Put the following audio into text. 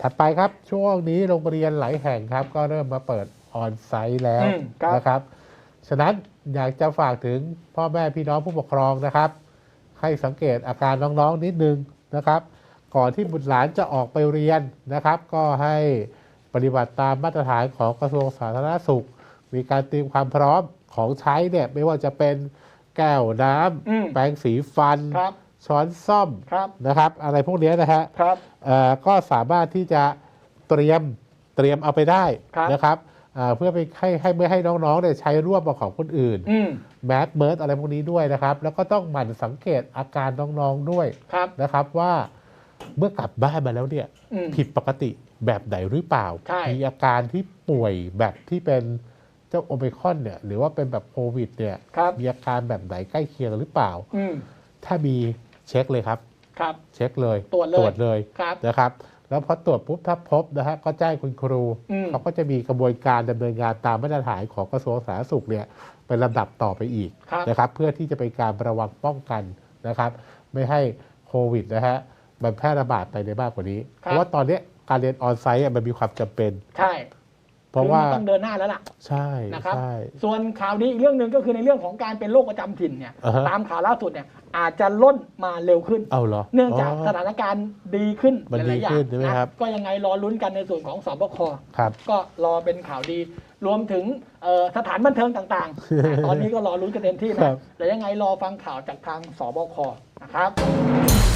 ถัดไปครับช่วงนี้โรงเรียนหลายแห่งครับ ก็เริ่มมาเปิดออนไซต์แล้วอืมครับ นะครับฉะนั้นอยากจะฝากถึงพ่อแม่พี่น้องผู้ปกครองนะครับ ให้สังเกตอาการน้องๆนิดนึงนะครับ ก่อนที่บุตรหลานจะออกไปเรียนนะครับ ก็ให้ปฏิบัติตามมาตรฐานของกระทรวงสาธารณสุข มีการเตรียมความพร้อมของใช้เนี่ยไม่ว่าจะเป็นแก้วน้อืมำแปรงสีฟัน ครับ ช้อนซ่อมครับนะครับ อะไรพวกเนี้ยนะฮะครับ เอ่อก็สามารถที่จะเตรียมเตรียมเอาไปได้ครับนะครับอ่าเพื่อไปให้ให้ไม่ให้น้องๆเนี่ยใช้ร่วมกับของคนอื่น อืมแมสเมิร์ดอะไรพวกนี้ด้วยนะครับ แล้วก็ต้องหมั่นสังเกตอาการน้องๆด้วยครับ นะครับว่าเมื่อกลับบ้านมาแล้วเนี่ย อืม ผิดปกติแบบไหนหรือเปล่า ใช่ มีอาการที่ป่วยแบบที่เป็นเจ้าโอมิครอนเนี่ยหรือว่าเป็นแบบโควิดเนี่ยครับ มีอาการแบบไหนใกล้เคียงหรือเปล่า อืม ถ้ามี เช็คเลยครับครับ เช็คเลยตรวจเลยตรวจเลยครับนะครับ แล้วพอตรวจปุ๊บถ้าพบนะฮะก็แจ้งคุณครูอืมเขาก็จะมีกระบวนการดำเนินงานตามมาตรฐานของกระทรวงสาธารณสุขเนี่ยเป็นลำดับต่อไปอีกครับนะครับ เพื่อที่จะเป็นการระวังป้องกันนะครับ ไม่ให้โควิดนะฮะมันแพร่ระบาดไปในมากกว่านี้ เพราะว่าตอนเนี้ยการเรียนออนไซต์อะมันมีความจำเป็นใช่เพ ราะว่าคือมันต้องเดินหน้าแล้วล่ะ ใช่นะครับใช่ส่วนข่าวดีอีกเรื่องหนึ่งก็คือในเรื่องของการเป็นโรคประจำถิ่นเนี่ยอ่าฮะตามข่าวล่าสุดเนี่ยอาจจะล่นมาเร็วขึ้น เอาเหรอ เนื่องจากสถานการณ์ดีขึ้นมันหลายๆอย่าดีขึ้งนใช่ไหมนะครับก็ยังไงรอลุ้นกันในส่วนของสบคครับก็รอเป็นข่าวดี รวมถึงเอ่อสถานบันเทิงต่างๆ ตอนนี้ก็รอลุ้นกันเต็มที่ครันะบแต่ยังไงรอฟังข่าวจากทางสบคนะครับ